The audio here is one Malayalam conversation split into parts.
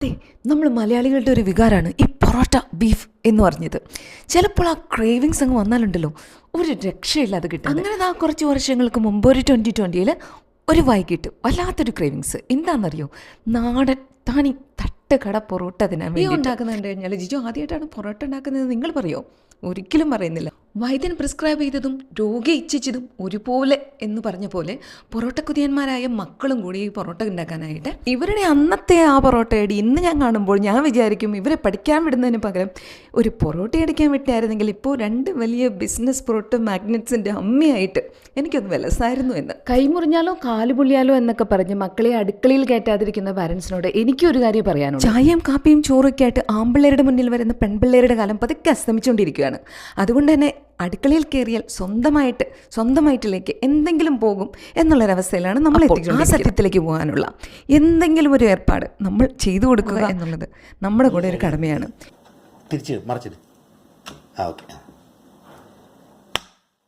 അതെ നമ്മൾ മലയാളികളുടെ ഒരു വികാരമാണ് ഈ പൊറോട്ട ബീഫ് എന്ന് പറഞ്ഞത്. ചിലപ്പോൾ ആ ക്രേവിങ്സ് അങ്ങ് വന്നാലുണ്ടല്ലോ ഒരു രക്ഷയില്ല അത് കിട്ടും അങ്ങനെ ആ കുറച്ച് വർഷങ്ങൾക്ക് മുമ്പ് ഒരു ട്വന്റി ട്വന്റിയിൽ ഒരു വൈകിട്ട് വല്ലാത്തൊരു ക്രേവിങ്സ് എന്താണെന്നറിയോ നാടൻ താണി തട്ടുകട പൊറോട്ട ഉണ്ടാക്കുന്നത് കണ്ടു കഴിഞ്ഞാൽ ജിജു ആദ്യമായിട്ടാണ് പൊറോട്ട ഉണ്ടാക്കുന്നത്. നിങ്ങൾ പറയോ? ഒരിക്കലും പറയുന്നില്ല. വൈദ്യൻ പ്രിസ്ക്രൈബ് ചെയ്തതും രോഗി ഇച്ഛിച്ചതും ഒരുപോലെ എന്ന് പറഞ്ഞ പോലെ പൊറോട്ട കുതിയന്മാരായ മക്കളും കൂടി ഈ പൊറോട്ട ഉണ്ടാക്കാനായിട്ട് ഇവരുടെ അന്നത്തെ ആ പൊറോട്ടയടി ഇന്ന് ഞാൻ കാണുമ്പോൾ ഞാൻ വിചാരിക്കും ഇവരെ പഠിക്കാൻ വിടുന്നതിന് പകരം ഒരു പൊറോട്ട അടിക്കാൻ വിട്ടായിരുന്നെങ്കിൽ ഇപ്പോൾ രണ്ട് വലിയ ബിസിനസ് പൊറോട്ട മാഗ്നറ്റ്സിന്റെ അമ്മയായിട്ട് എനിക്കൊന്ന് വിലസായിരുന്നു എന്ന്. കൈമുറിഞ്ഞാലോ കാൽ പൊള്ളിയാലോ എന്നൊക്കെ പറഞ്ഞ് മക്കളെ അടുക്കളയിൽ കയറ്റാതിരിക്കുന്ന പാരൻസിനോട് എനിക്കൊരു കാര്യം പറയാനുണ്ട്. ചായയും കാപ്പിയും ചോറൊക്കെ ആയിട്ട് ആമ്പിള്ളേരുടെ മുന്നിൽ വരുന്ന പെൺപിള്ളേരുടെ കാലം പതുക്കെ അസ്തമിച്ചുകൊണ്ടിരിക്കുകയാണ്. അതുകൊണ്ട് തന്നെ അടുക്കളയിൽ കയറിയാൽ സ്വന്തമായിട്ട് സ്വന്തമായിട്ടിലേക്ക് എന്തെങ്കിലും പോകും എന്നുള്ളൊരവസ്ഥയിലാണ് നമ്മൾ ആ സത്യത്തിലേക്ക് പോകാനുള്ള എന്തെങ്കിലും ഒരു ഏർപ്പാട് നമ്മൾ ചെയ്തു കൊടുക്കുക എന്നുള്ളത് നമ്മുടെ കൂടെ ഒരു കടമയാണ്. തിരിച്ച് ആ ഓക്കെ.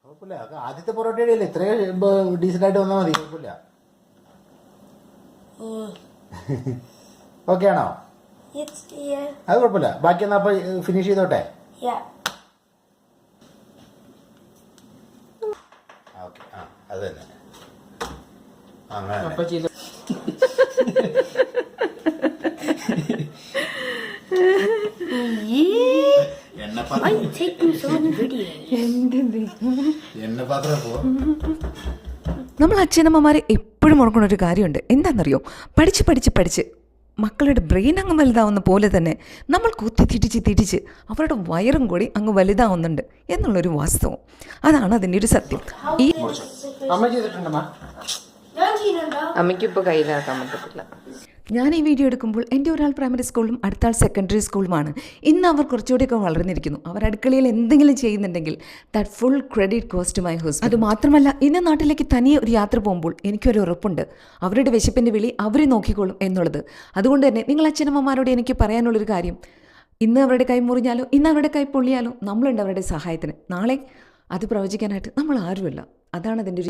കുഴപ്പമില്ല. അത് ആദ്യത്തെ പൊറോട്ടയുടെ അല്ലേ ഇത്രയും ഡീസന്റ് ആയിട്ട് വന്നാൽ മതി. കുഴപ്പമില്ല. ഓക്കെ ആണോ? അത് കുഴപ്പമില്ല. ബാക്കി എന്നാ ഫിനിഷ് ചെയ്തോട്ടെ yeah. ആ ഓക്കെ ആ അത് തന്നെ. അങ്ങനെ. Why you taking so many videos? പോ. നമ്മൾ അച്ഛനമ്മമാരെ എപ്പോഴും ഓർക്കുന്ന ഒരു കാര്യമുണ്ട്. എന്താണെന്നറിയോ? പഠിച്ച് പഠിച്ച് പഠിച്ച് മക്കളുടെ ബ്രെയിൻ അങ്ങ് വലുതാവുന്ന പോലെ തന്നെ നമ്മൾ കുത്തി തിരിച്ച് തിരിച്ച് അവരുടെ വയറും കൂടി അങ്ങ് വലുതാവുന്നുണ്ട് എന്നുള്ളൊരു വാസ്തവം. അതാണ് അതിന്റെ ഒരു സത്യം. ഈ അമ്മയ്ക്ക് ഇപ്പോൾ അമ്മയ്ക്കിപ്പോൾ കയ്യിലാക്കാൻ പറ്റത്തില്ല. ഞാൻ ഈ വീഡിയോ എടുക്കുമ്പോൾ എന്റെ ഒരാൾ പ്രൈമറി സ്കൂളും അടുത്ത ആൾ സെക്കൻഡറി സ്കൂളുമാണ് ഇന്ന് അവർ കുറച്ചുകൂടിയൊക്കെ വളർന്നിരിക്കുന്നു. അവർ അടുക്കളയിൽ എന്തെങ്കിലും ചെയ്യുന്നുണ്ടെങ്കിൽ that full credit cost my house അത് മാത്രമല്ല ഇന്ന് നാട്ടിലേക്ക് തനിയെ ഒരു യാത്ര പോകുമ്പോൾ എനിക്കൊരു ഉറപ്പുണ്ട്. അവരുടെ വിശപ്പിന്റെ വിളി അവരെ നോക്കിക്കോളും എന്നുള്ളത്. അതുകൊണ്ട് തന്നെ നിങ്ങൾ അച്ഛനമ്മമാരോട് എനിക്ക് പറയാനുള്ളൊരു കാര്യം. ഇന്ന് അവരുടെ കൈ മുറിഞ്ഞാലോ ഇന്ന് അവരുടെ കൈ പൊള്ളിയാലോ നമ്മളുണ്ട് അവരുടെ സഹായത്തിന്. നാളെ അത് പ്രവചിക്കാനായിട്ട് നമ്മൾ ആരുമില്ല. അതാണ് അതിന്റെ ഒരു